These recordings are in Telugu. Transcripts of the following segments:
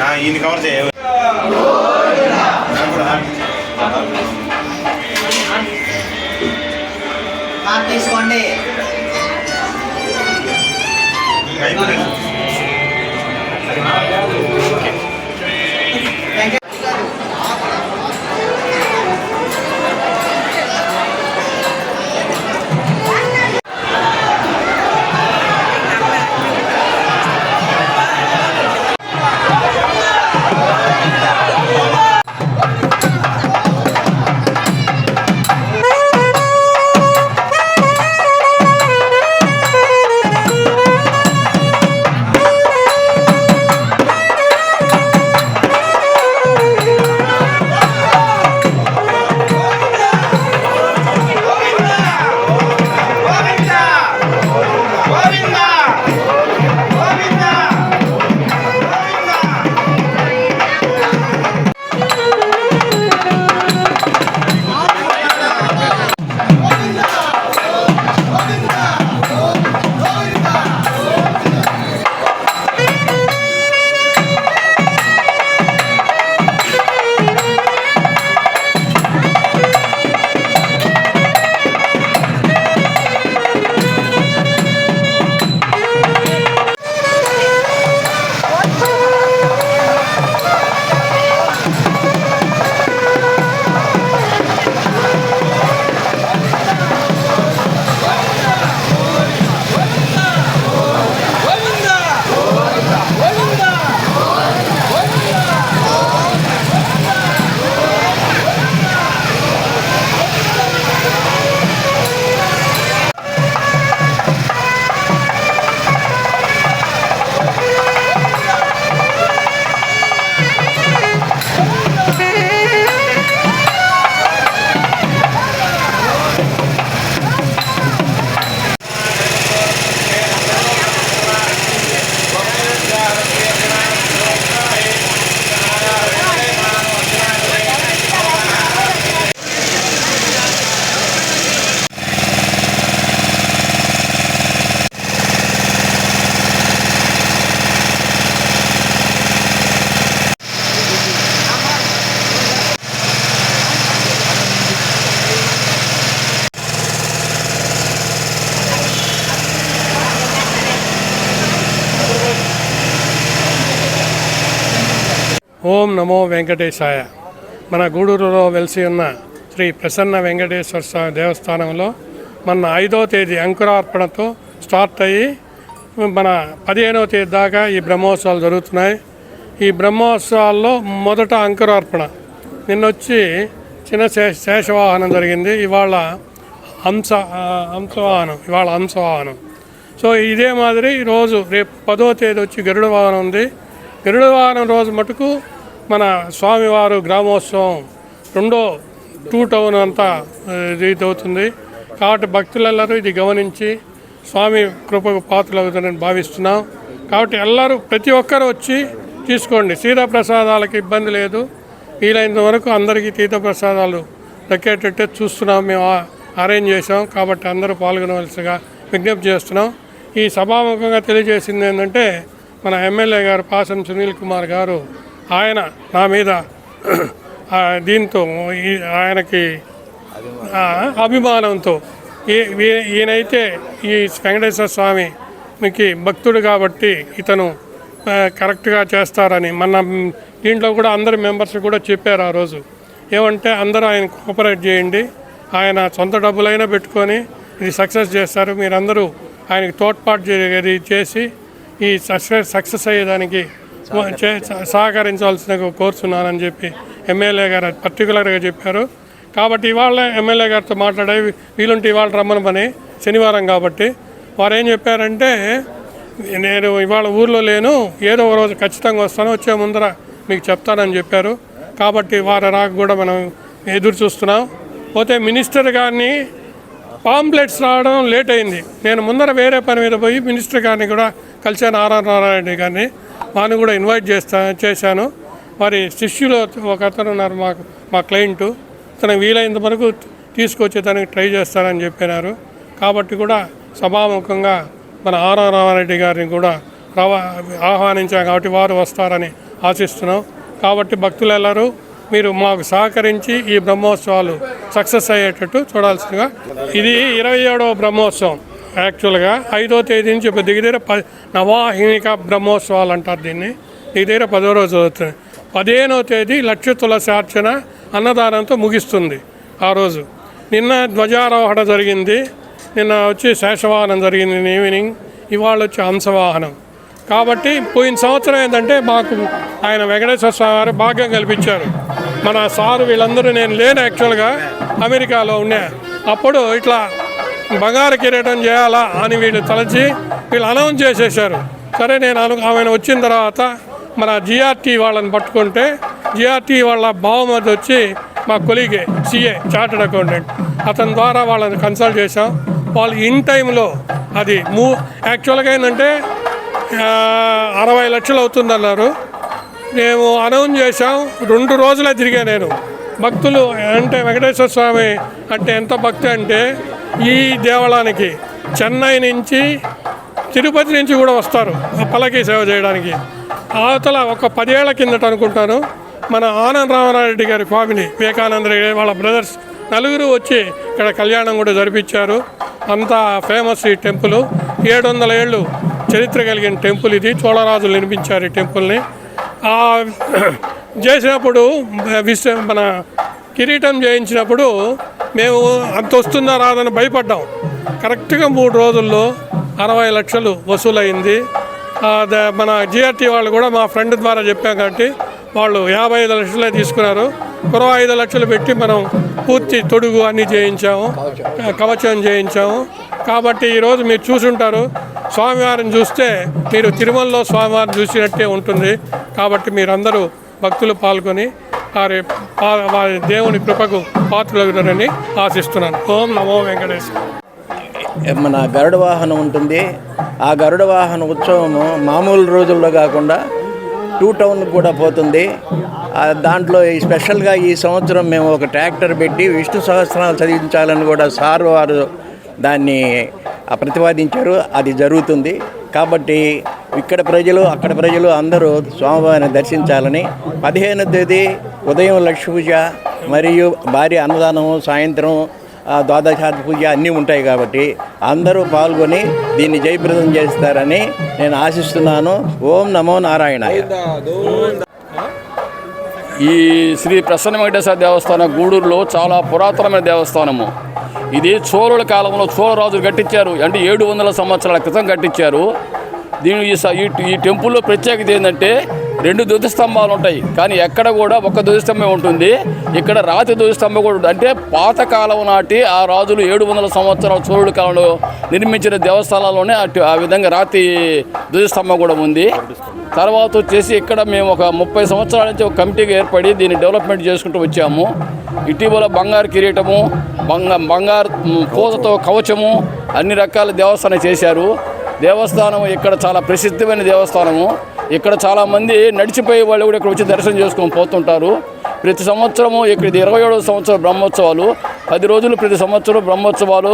ఈయన కవర్ చేయ. తీసుకోండి. ఓం నమో వెంకటేశాయ. మన గూడూరులో వెలిసి ఉన్న శ్రీ ప్రసన్న వెంకటేశ్వర స్వామి దేవస్థానంలో మన ఐదో తేదీ అంకురార్పణతో స్టార్ట్ అయ్యి మన పదిహేనవ తేదీ దాకా ఈ బ్రహ్మోత్సవాలు జరుగుతున్నాయి. ఈ బ్రహ్మోత్సవాల్లో మొదట అంకురార్పణ. నిన్నొచ్చి చిన్న శే శేషవాహనం జరిగింది. ఇవాళ హంస హంసవాహనం ఇవాళ హంసవాహనం. సో ఇదే మాదిరి రోజు రేపు పదో తేదీ వచ్చి గరుడ వాహనం ఉంది. గరుడవారం రోజు మటుకు మన స్వామివారు గ్రామోత్సవం రెండో టూ టౌన్ అంతా ఇది అవుతుంది. కాబట్టి భక్తులందరూ ఇది గమనించి స్వామి కృపకు పాత్రలు అవుతుందని భావిస్తున్నాం. కాబట్టి ఎల్లరూ ప్రతి ఒక్కరు వచ్చి తీసుకోండి. తీర్థప్రసాదాలకు ఇబ్బంది లేదు. వీలైనంత వరకు అందరికీ తీర్థప్రసాదాలు దక్కేటట్టే చూస్తున్నాం. మేము అరేంజ్ చేసాం కాబట్టి అందరూ పాల్గొనవలసిగా విజ్ఞప్తి చేస్తున్నాం. ఈ సభాముఖంగా తెలియజేసింది ఏంటంటే మన ఎమ్మెల్యే గారు పాసం సునీల్ కుమార్ గారు ఆయన నా మీద దీంతో ఈ- ఆయనకి అభిమానంతో ఈ- ఈయనైతే ఈ వెంకటేశ్వర స్వామి మీకు భక్తుడు కాబట్టి ఇతను కరెక్ట్గా చేస్తారని మన దీంట్లో కూడా అందరి మెంబర్స్ కూడా చెప్పారు ఆ రోజు. ఏమంటే అందరూ ఆయన కోఆపరేట్ చేయండి ఆయన సొంత డబ్బులైనా పెట్టుకొని ఇది సక్సెస్ చేస్తారు మీరందరూ ఆయనకి తోడ్పాటు చేసి ఈ సక్సెస్ సక్సెస్ అయ్యేదానికి చే- సహకరించవలసిన కోరుతున్నానని చెప్పి ఎమ్మెల్యే గారు పర్టికులర్గా చెప్పారు. కాబట్టి ఇవాళ ఎమ్మెల్యే గారితో మాట్లాడే వీలుంటే ఇవాళ రమ్మని పని శనివారం కాబట్టి వారు ఏం చెప్పారంటే నేను ఇవాళ ఊర్లో లేను ఏదో ఒక రోజు ఖచ్చితంగా వస్తాను వచ్చే ముందర మీకు చెప్తానని చెప్పారు. కాబట్టి వారి రాక కూడా మనం ఎదురు చూస్తున్నాం. పోతే మినిస్టర్ గారిని పాంప్లెట్స్ రావడం లేట్ అయింది. నేను ముందర వేరే పని మీద పోయి మినిస్టర్ గారిని కూడా కలిశాను ఆర్ఆర్ నారాయణ గారిని. వారిని కూడా ఇన్వైట్ చేస్తా చేశాను. మరి శిష్యులు ఒక అతను ఉన్నారు మాకు మా క్లయింటు. తనకు వీలైనంత వరకు తీసుకొచ్చేదానికి ట్రై చేస్తానని చెప్పినారు. కాబట్టి కూడా సభాముఖంగా మన ఆర్ఆర్ రామారెడ్డి గారిని కూడా రవా ఆహ్వానించాం కాబట్టి వారు వస్తారని ఆశిస్తున్నాం. కాబట్టి భక్తులెల్లరూ మీరు మాకు సహకరించి ఈ బ్రహ్మోత్సవాలు సక్సెస్ అయ్యేటట్టు చూడాల్సిందిగా. ఇది ఇరవై ఏడవ బ్రహ్మోత్సవం. యాక్చువల్గా ఐదో తేదీ నుంచి ఇప్పుడు దగ్గర ప నవాహినిక బ్రహ్మోత్సవాలు అంటారు దీన్ని. దగ్గర పదో రోజు అవుతుంది. పదిహేనవ తేదీ లక్ష తులసార్చన అన్నదానంతో ముగిస్తుంది ఆ రోజు. నిన్న ధ్వజారోహణ జరిగింది. నిన్న వచ్చి శేషవాహనం జరిగింది ఈవినింగ్ ఇవాళ వచ్చి హంసవాహనం. కాబట్టి పోయిన సంవత్సరం ఏంటంటే మాకు ఆయన వెంకటేశ్వర స్వామి వారు భాగ్యం కల్పించారు. మన సారు వీళ్ళందరూ నేను లేను యాక్చువల్గా అమెరికాలో ఉన్నా అప్పుడు ఇట్లా బంగారు కిరీటం చేయాలా అని వీళ్ళు తలచి వీళ్ళు అనౌన్స్ చేసేసారు సరే నేను అను ఆమె వచ్చిన తర్వాత మన జిఆర్టీ వాళ్ళని పట్టుకుంటే జిఆర్టీ వాళ్ళ బావమతి వచ్చి మా కొలీగే సిఏ చార్టెడ్ అకౌంటెంట్. అతని ద్వారా వాళ్ళని కన్సల్ట్ చేశాం. వాళ్ళు ఇన్ టైంలో అది మూ యాక్చువల్గా ఏంటంటే అరవై లక్షలు అవుతుందన్నారు. మేము అనౌన్స్ చేశాం. రెండు రోజులే తిరిగా నేను. భక్తులు అంటే వెంకటేశ్వర స్వామి అంటే ఎంత భక్తి అంటే ఈ దేవాలయానికి చెన్నై నుంచి తిరుపతి నుంచి కూడా వస్తారు. ఆ పల్లకి సేవ చేయడానికి. అవతల ఒక పదేళ్ళ కిందట అనుకుంటాను. మన ఆనంద్ రామారెడ్డి గారి ఫ్యామిలీ వివేకానంద రెడ్డి వాళ్ళ బ్రదర్స్ నలుగురు వచ్చి ఇక్కడ కళ్యాణం కూడా జరిపించారు. అంత ఫేమస్ ఈ టెంపుల్. ఏడు వందల ఏళ్ళు చరిత్ర కలిగిన టెంపుల్ ఇది. చోళరాజులు నిర్మించారు ఈ టెంపుల్ని. చేసినప్పుడు విశ్వ మన కిరీటం చేయించినప్పుడు మేము అంత వస్తుందా రాదని భయపడ్డాం. కరెక్ట్గా మూడు రోజుల్లో అరవై లక్షలు వసూలైంది. మన జిఆర్టీ వాళ్ళు కూడా మా ఫ్రెండ్ ద్వారా చెప్పాం కాబట్టి వాళ్ళు యాభై ఐదు లక్షలే తీసుకున్నారు. మరో ఐదు లక్షలు పెట్టి మనం పూర్తి తొడుగు అన్నీ చేయించాము. కవచం. చేయించాము. కాబట్టి ఈరోజు మీరు చూసుంటారు. స్వామివారిని చూస్తే మీరు తిరుమలలో స్వామివారిని చూసినట్టే ఉంటుంది. కాబట్టి మీరందరూ భక్తులు పాల్గొని వారి వారి దేవుని కృపకు పాత్రలగుతారని ఆశిస్తున్నాను. ఓం నమో వెంకటేశ్వర మన గరుడ వాహనం ఉంటుంది. ఆ గరుడ వాహన ఉత్సవము మామూలు రోజుల్లో కాకుండా టూ టౌన్ కూడా పోతుంది. దాంట్లో ఈ స్పెషల్గా ఈ సంవత్సరం మేము ఒక ట్రాక్టర్ పెట్టి విష్ణు సహస్రాలు చదివించాలని కూడా సార్ వారు దాన్ని ప్రతిపాదించారు. అది జరుగుతుంది. కాబట్టి ఇక్కడ ప్రజలు అక్కడ ప్రజలు అందరూ స్వామివారిని దర్శించాలని పదిహేను తేదీ ఉదయం లక్ష్మీ పూజ మరియు భారీ అన్నదానము సాయంత్రం ద్వాదశాది పూజ అన్నీ ఉంటాయి కాబట్టి అందరూ పాల్గొని దీన్ని జయప్రదం చేస్తారని నేను ఆశిస్తున్నాను. ఓం నమో నారాయణ ఈ శ్రీ ప్రసన్న వెంకటేశ్వర దేవస్థానం గూడూరులో చాలా పురాతనమైన దేవస్థానము. ఇది చోళుల కాలంలో చోళరాజులు కట్టించారు. అంటే ఏడు వందల సంవత్సరాల క్రితం కట్టించారు. దీని ఈ స- ఈ- టెంపుల్లో ప్రత్యేకత ఏంటంటే రెండు ధ్వజస్తంభాలు ఉంటాయి. కానీ ఎక్కడ కూడా ఒక ధ్వజస్తంభం ఉంటుంది. ఇక్కడ రాతి ధ్వజస్తంభం కూడా ఉంటుంది. అంటే పాతకాలం నాటి ఆ రాజులు ఏడు వందల సంవత్సరాల సూర్యుడు కాలంలో నిర్మించిన దేవస్థానాల్లోనే అటు ఆ విధంగా రాతి ధ్వజస్తంభం కూడా ఉంది. తర్వాత వచ్చేసి ఇక్కడ మేము ఒక ముప్పై సంవత్సరాల నుంచి ఒక కమిటీగా ఏర్పడి దీన్ని డెవలప్మెంట్ చేసుకుంటూ వచ్చాము. ఇటీవల బంగారు కిరీటము బంగ బంగారు పూతతో కవచము అన్ని రకాల దేవస్థానం చేశారు. దేవస్థానం ఇక్కడ చాలా ప్రసిద్ధమైన దేవస్థానము. ఇక్కడ చాలామంది నడిచిపోయే వాళ్ళు కూడా ఇక్కడ వచ్చి దర్శనం చేసుకొని పోతుంటారు. ప్రతి సంవత్సరము ఇక్కడ ఇరవై ఏడవ సంవత్సరం బ్రహ్మోత్సవాలు. పది రోజులు ప్రతి సంవత్సరం బ్రహ్మోత్సవాలు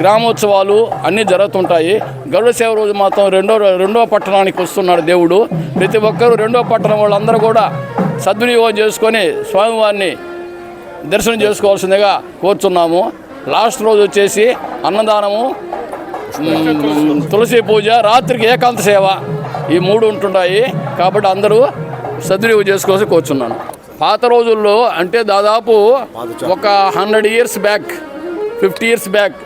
గ్రామోత్సవాలు అన్నీ జరుగుతుంటాయి. గరుడ సేవ రోజు మాత్రం రెండో రెండో పట్టణానికి వస్తున్నాడు దేవుడు. ప్రతి ఒక్కరూ రెండో పట్టణం వాళ్ళందరూ కూడా సద్వినియోగం చేసుకొని స్వామివారిని దర్శనం చేసుకోవాల్సిందిగా కోరుచున్నాము. లాస్ట్ రోజు వచ్చేసి అన్నదానము తులసి పూజ రాత్రికి ఏకాంత సేవ ఈ మూడు ఉంటుంటాయి. కాబట్టి అందరూ సద్వినియోగం చేసుకోవాల్సి కూర్చున్నాను. పాత రోజుల్లో అంటే దాదాపు ఒక hundred years back fifty years back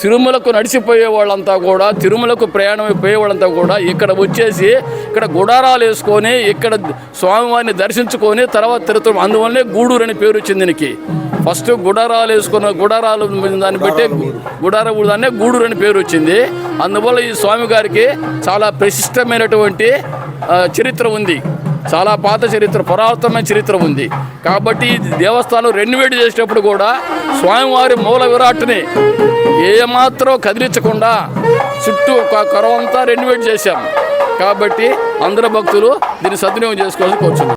తిరుమలకు నడిచిపోయే వాళ్ళంతా కూడా తిరుమలకు ప్రయాణం అయిపోయే వాళ్ళంతా కూడా ఇక్కడ వచ్చేసి ఇక్కడ గుడారాలు వేసుకొని ఇక్కడ స్వామివారిని దర్శించుకొని తర్వాత తిరుగుతాం అందువల్లే గూడూరు అని పేరు వచ్చింది దీనికి. ఫస్ట్ గుడారాలు వేసుకున్న గుడారాలు దాన్ని బట్టి గుడార. దాన్నే గూడూరు అని పేరు వచ్చింది. అందువల్ల ఈ స్వామి గారికి చాలా ప్రశిష్టమైనటువంటి చరిత్ర ఉంది. చాలా పాత చరిత్ర పురాతనమైన చరిత్ర ఉంది. కాబట్టి దేవస్థానం రెన్యువేట్ చేసేటప్పుడు కూడా స్వామివారి మూల విరాట్ని ఏమాత్రం కదిలించకుండా చుట్టూ ఒక కరవంతా రెన్యువేట్ చేశాం. కాబట్టి అందరు భక్తులు దీన్ని సద్వినియోగం చేసుకోవాల్సి కోరుచున్నాం